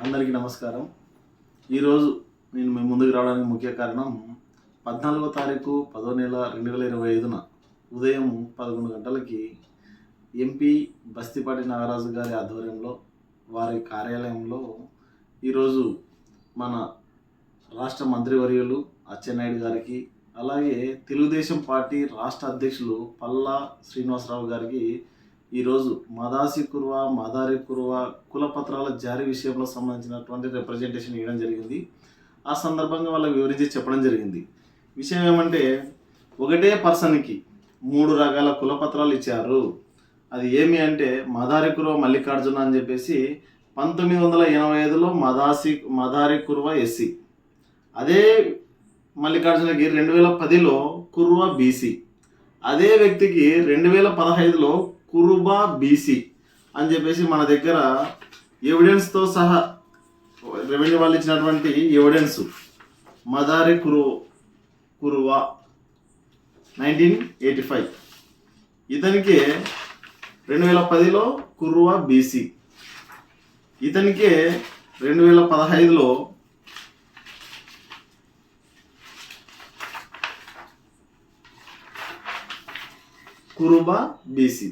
అందరికీ నమస్కారం. ఈరోజు నేను మీ ముందుకు రావడానికి ముఖ్య కారణం పద్నాలుగో తారీఖు పదో నెల రెండు వేల ఇరవై ఐదున ఉదయం పదకొండు గంటలకి ఎంపీ బస్తిపాటి నాగరాజు గారి ఆధ్వర్యంలో వారి కార్యాలయంలో ఈరోజు మన రాష్ట్ర మంత్రివర్యులు అచ్చెన్నాయుడు గారికి అలాగే తెలుగుదేశం పార్టీ రాష్ట్ర అధ్యక్షులు పల్లా శ్రీనివాసరావు గారికి ఈరోజు మదాసి కుర్వ మదారి కుర్వ కులపత్రాల జారీ విషయంలో సంబంధించినటువంటి రిప్రజెంటేషన్ ఇవ్వడం జరిగింది. ఆ సందర్భంగా వాళ్ళకి వివరించి చెప్పడం జరిగింది. విషయం ఏమంటే ఒకటే పర్సన్కి మూడు రకాల కులపత్రాలు ఇచ్చారు. అది ఏమి అంటే మదారి కుర్వ మల్లికార్జున అని చెప్పేసి పంతొమ్మిది వందల ఎనభై ఐదులో మదాసి మదారి కుర్వ ఎస్సీ. అదే మల్లికార్జునకి రెండు వేల పదిలో కుర్వ బీసీ. అదే వ్యక్తికి రెండు వేల పదహైదులో కురుబా బీసీ అని చెప్పేసి మన దగ్గర ఎవిడెన్స్తో సహా రెవెన్యూ వాళ్ళు ఇచ్చినటువంటి ఎవిడెన్స్ మదారి కురు కురువా నైన్టీన్ ఎయిటీ ఫైవ్ ఇతనికి రెండు వేల పదిలో కురువా బీసీ. ఇతనికి రెండు వేల పదహైదులో కురుబా బీసీ.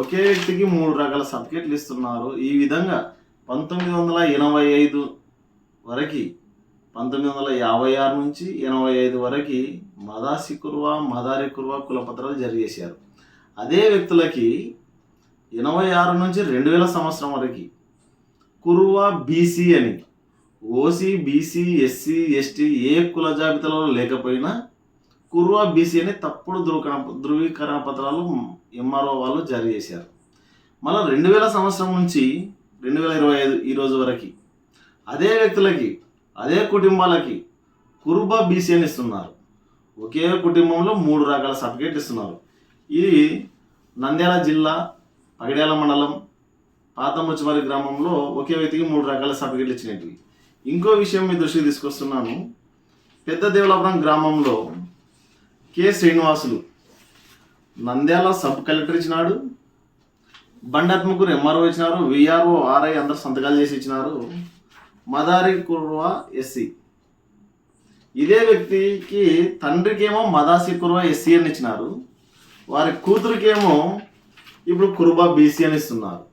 ఒకే వ్యక్తికి మూడు రకాల సర్టిఫికెట్లు ఇస్తున్నారు. ఈ విధంగా పంతొమ్మిది వందల ఎనభై ఐదు వరకు పంతొమ్మిది వందల యాభై ఆరు నుంచి ఎనభై ఐదు వరకు మదాసి కుర్వా మదారి కుర్వా కులపత్రాలు జారీ చేశారు. అదే వ్యక్తులకి ఎనభై ఆరు నుంచి రెండు వేల సంవత్సరం వరకు కురువా బీసీ అని ఓసీ బీసీ ఎస్సీ ఎస్టీ ఏ కుల జాబితాలో లేకపోయినా కుర్వా బీసీ అని తప్పుడు ధృవీకరణ ధృవీకరణ పత్రాలు ఎంఆర్ఓ వాళ్ళు జారీ చేశారు. మళ్ళీ రెండు వేల సంవత్సరం నుంచి రెండు వేల ఇరవై ఐదు ఈ రోజు వరకు అదే వ్యక్తులకి అదే కుటుంబాలకి కుర్బా బీసీ అని ఇస్తున్నారు. ఒకే కుటుంబంలో మూడు రకాల సర్టిఫికేట్ ఇస్తున్నారు. ఇది నంద్యాల జిల్లా పగడ్యాల మండలం పాతముచ్చిమరి గ్రామంలో ఒకే వ్యక్తికి మూడు రకాల సర్టిఫికేట్లు ఇచ్చినట్టు. ఇంకో విషయం మీ దృష్టికి తీసుకొస్తున్నాను. పెద్ద దేవలాపురం గ్రామంలో K Srinivasulu. Nandyal sub collector ఇచ్చినాడు. బండాత్మకూరు ఎంఆర్ఓ ఇచ్చినారు. విఆర్ఓ ఆర్ఐ అందరు సంతకాలు చేసి ఇచ్చినారు. మదారి కుర్వా ఎస్సీ. ఇదే వ్యక్తికి తండ్రికేమో మదాసి కుర్వా ఎస్సీ అని ఇచ్చినారు. వారి కూతురికేమో ఇప్పుడు కుర్బా బీసీ అని ఇస్తున్నారు.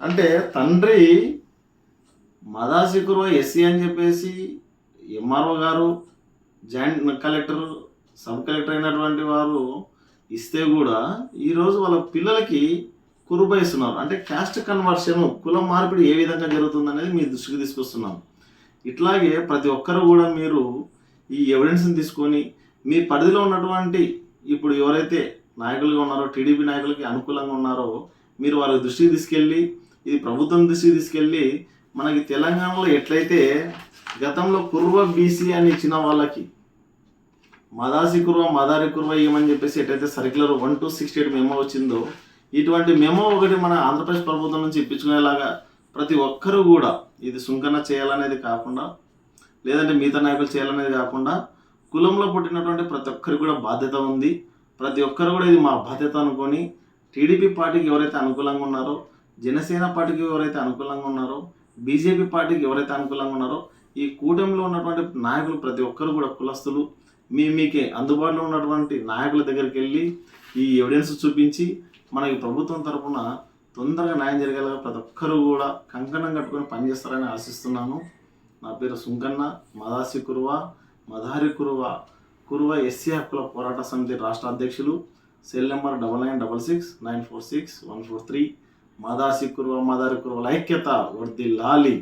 అంటే తండ్రి మదాసి కుర్వా ఎస్సీ అని చెప్పేసి ఎంఆర్ఓ గారు జాయింట్ కలెక్టర్ సబ్ కలెక్టర్ అయినటువంటి వారు ఇస్తే కూడా ఈరోజు వాళ్ళ పిల్లలకి కురుబా ఇస్తున్నారు అంటే క్యాస్ట్ కన్వర్షన్ కులం మార్పిడి ఏ విధంగా జరుగుతుంది అనేది మీ దృష్టికి తీసుకొస్తున్నాం. ఇట్లాగే ప్రతి ఒక్కరు కూడా మీరు ఈ ఎవిడెన్స్ని తీసుకొని మీ పరిధిలో ఉన్నటువంటి ఇప్పుడు ఎవరైతే నాయకులుగా ఉన్నారో టీడీపీ నాయకులకి అనుకూలంగా ఉన్నారో మీరు వారి దృష్టికి తీసుకెళ్ళి ఇది ప్రభుత్వం దృష్టికి తీసుకెళ్ళి మనకి తెలంగాణలో ఎట్లయితే గతంలో కుర్వ బీసీ అని ఇచ్చిన వాళ్ళకి మదాసి కుర్వ మదారి కుర్వ ఏమని చెప్పేసి ఎటైతే circular one two sixty eight memo వచ్చిందో ఇటువంటి మెమో ఒకటి మన ఆంధ్రప్రదేశ్ ప్రభుత్వం నుంచి ఇప్పించుకునేలాగా ప్రతి ఒక్కరూ కూడా ఇది సుంకన చేయాలనేది కాకుండా లేదంటే మిగతా నాయకులు చేయాలనేది కాకుండా కులంలో పుట్టినటువంటి ప్రతి ఒక్కరికి కూడా బాధ్యత ఉంది. ప్రతి ఒక్కరు కూడా ఇది మా బాధ్యత అనుకొని టీడీపీ పార్టీకి ఎవరైతే అనుకూలంగా ఉన్నారో జనసేన పార్టీకి ఎవరైతే అనుకూలంగా ఉన్నారో బీజేపీ పార్టీకి ఎవరైతే అనుకూలంగా ఉన్నారో ఈ కూటమిలో ఉన్నటువంటి నాయకులు ప్రతి ఒక్కరు కూడా కులస్తులు. మీ మీకే అందుబాటులో ఉన్నటువంటి నాయకుల దగ్గరికి వెళ్ళి ఈ ఎవిడెన్స్ చూపించి మనకి ప్రభుత్వం తరపున తొందరగా న్యాయం జరిగేలాగా ప్రతి ఒక్కరు కూడా కంకణం కట్టుకొని పనిచేస్తారని ఆశిస్తున్నాను. నా పేరు సుంకన్న మదాసి కురువ మదారి కురువ కురువ ఎస్సీ హక్కుల పోరాట సమితి రాష్ట్ర అధ్యక్షులు. Cell number double nine double six nine four six one four three Madasi Kuruva Madari కురువల ఐక్యత వర్ది లాలి.